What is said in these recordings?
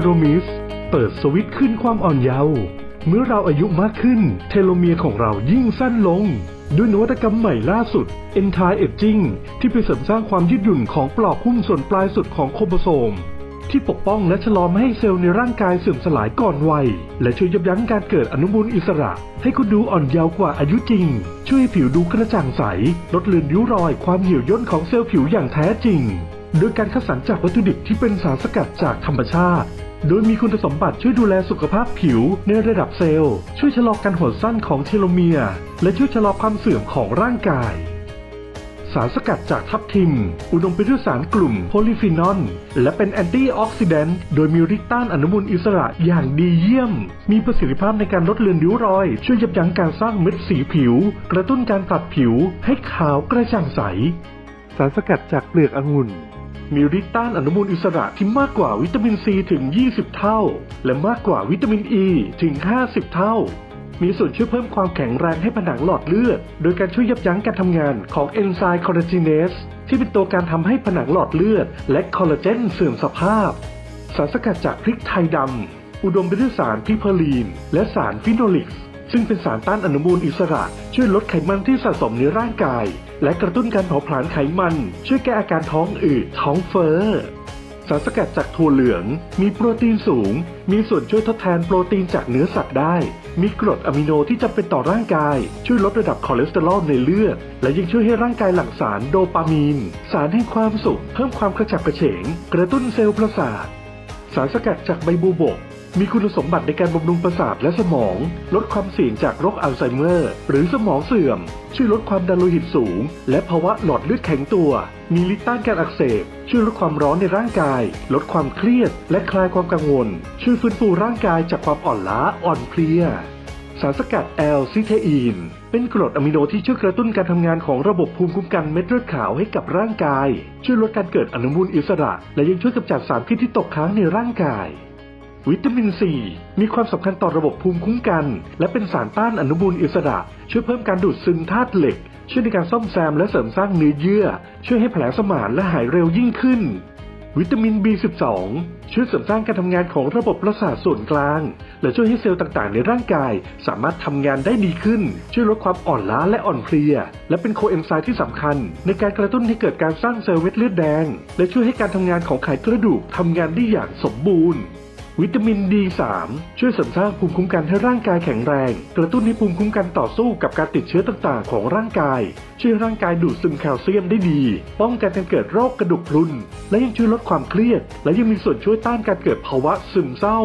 โลมิส เปิดสวิตช์ขึ้นความอ่อนเยาว์เมื่อเราอายุมากขึ้น เทโลเมียร์ของเรายิ่งสั้นลง ด้วยนวัตกรรมใหม่ล่าสุด Anti Aging ที่ไปเสริมสร้างความยืดหยุ่นของปลอกหุ้มส่วนปลายสุดของโครโมโซม ที่ปกป้องและชะลอไม่ให้เซลล์ในร่างกายเสื่อมสลายก่อนวัย และช่วยยับยั้งการเกิดอนุมูลอิสระ ให้คุณดูอ่อนเยาว์กว่าอายุจริง ช่วยผิวดูกระจ่างใส ลดเลือนริ้วรอยความเหี่ยวย่นของเซลล์ผิวอย่างแท้จริง โดยการคัดสรรจากวัตถุดิบที่เป็นสารสกัดจากธรรมชาติ โดยมีคุณสมบัติช่วยดูแลสุขภาพผิวในระดับเซลล์ ช่วยชะลอการหดสั้นของเทโลเมียร์และช่วยชะลอความเสื่อมของร่างกาย สารสกัดจากทับทิม อุดมไปด้วยสารกลุ่มโพลีฟีนอลและเป็นแอนตี้ออกซิแดนต์โดยมีฤทธิ์ต้านอนุมูลอิสระอย่างดีเยี่ยม มีประสิทธิภาพในการลดเลือนริ้วรอย ช่วยยับยั้งการสร้างเม็ดสีผิว กระตุ้นการปรับผิวให้ขาวกระจ่างใส สารสกัดจากเปลือกองุ่น มีฤทธิ์ต้านอนุมูลอิสระที่มากกว่าวิตามินซีถึง 20 เท่า และมากกว่าวิตามินอ e ีถึง 50 เท่า มีส่วนช่วยเพิ่มความแข็งแรงให้ผนังหลอดเลือด โดยการช่วยยับยั้งการทำงานของเอนไซม์คอลลาเจเนสที่เป็นตัวการทำให้ผนังหลอดเลือด และคอลลาเจนเสื่อมสภาพ สารสกัดจากพริกไทยดำอุดมไปด้วยสารพิเพอรีน และสารฟิโนลิกส์ ซึ่งเป็นสารต้านอนุมูลอิสระ ช่วยลดไขมันที่สะสมในร่างกาย และกระตุ้นการเผาผลาญไขมัน ช่วยแก้อาการท้องอืดท้องเฟ้อสารสกัดจากถั่วเหลือง มีโปรตีนสูง มีส่วนช่วยทดแทนโปรตีนจากเนื้อสัตว์ได้ มีกรดอะมิโนที่จำเป็นต่อร่างกาย ช่วยลดระดับคอเลสเตอรอลในเลือด และยังช่วยให้ร่างกายหลั่งสารโดปามีน สารแห่งความสุข เพิ่มความกระฉับกระเฉง กระตุ้นเซลล์ประสาท สารสกัดจากใบบัวบก มีคุณสมบัติในการบำรุงประสาทและสมอง ลดความเสี่ยงจากโรคอัลไซเมอร์ หรือสมองเสื่อม ช่วยลดความดันโลหิตสูง และภาวะหลอดเลือดแข็งตัว มีฤทธิ์ต้านการอักเสบ ช่วยลดความร้อนในร่างกาย ลดความเครียด และคลายความกังวล ช่วยฟื้นฟูร่างกายจากความอ่อนล้าอ่อนเพลีย สารสกัดแอลซิเทอีน เป็นกรดอะมิโนที่ช่วยกระตุ้นการทำงานของระบบภูมิคุ้มกันเม็ดเลือดขาวให้กับร่างกาย ช่วยลดการเกิดอนุมูลอิสระ และยังช่วยกำจัดสารพิษที่ตกค้างในร่างกาย วิตามินซีมีความสำคัญต่อระบบภูมิคุ้มกัน และเป็นสารต้านอนุมูลอิสระ ช่วยเพิ่มการดูดซึมธาตุเหล็ก ช่วยในการซ่อมแซมและเสริมสร้างเนื้อเยื่อ ช่วยให้แผลสมานและหายเร็วยิ่งขึ้น วิตามิน B12 ช่วยเสริมสร้างการทำงานของระบบประสาทส่วนกลาง และช่วยให้เซลล์ต่างๆ ในร่างกาย สามารถทำงานได้ดีขึ้น ช่วยลดความอ่อนล้าและอ่อนเพลีย และเป็นโคเอนไซม์ที่สำคัญ ในการกระตุ้นให้เกิดการสร้างเซลล์เม็ดเลือดแดง และช่วยให้การทำงานของไขกระดูกทำงานได้อย่างสมบูรณ์ วิตามิน D3 ช่วยเสริมสร้างภูมิคุ้มกันให้ร่างกายแข็งแรง กระตุ้นให้ภูมิคุ้มกันต่อสู้กับการติดเชื้อต่างๆ ของร่างกาย ช่วยร่างกายดูดซึมแคลเซียมได้ดี ป้องกันการเกิดโรคกระดูกพรุน และยังช่วยลดความเครียด และยังมีส่วนช่วยต้านการเกิดภาวะซึมเศร้า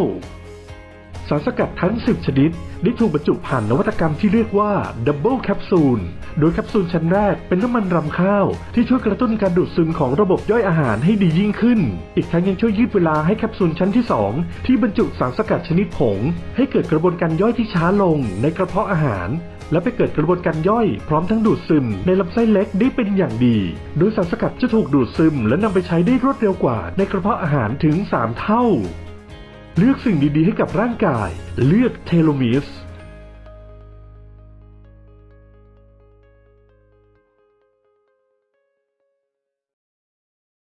สารสกัดทั้ง 10 ชนิด ได้ถูกบรรจุผ่านนวัตกรรมที่เรียกว่าดับเบิลแคปซูล โดยแคปซูลชั้นแรกเป็นน้ำมันรำข้าว ที่ช่วยกระตุ้นการดูดซึมของระบบย่อยอาหารให้ดียิ่งขึ้น อีกทั้งยังช่วยยืดเวลาให้แคปซูลชั้นที่ 2 ที่บรรจุสารสกัดชนิดผง ให้เกิดกระบวนการย่อยที่ช้าลงในกระเพาะอาหารและไปเกิดกระบวนการย่อยพร้อมทั้งดูดซึมในลำไส้เล็กได้เป็นอย่างดี โดยสารสกัดจะถูกดูดซึมและนำไปใช้ได้รวดเร็วกว่าในกระเพาะอาหารถึง 3 เท่า เลือกสิ่งดีๆให้กับร่างกาย เลือกเทโลมิส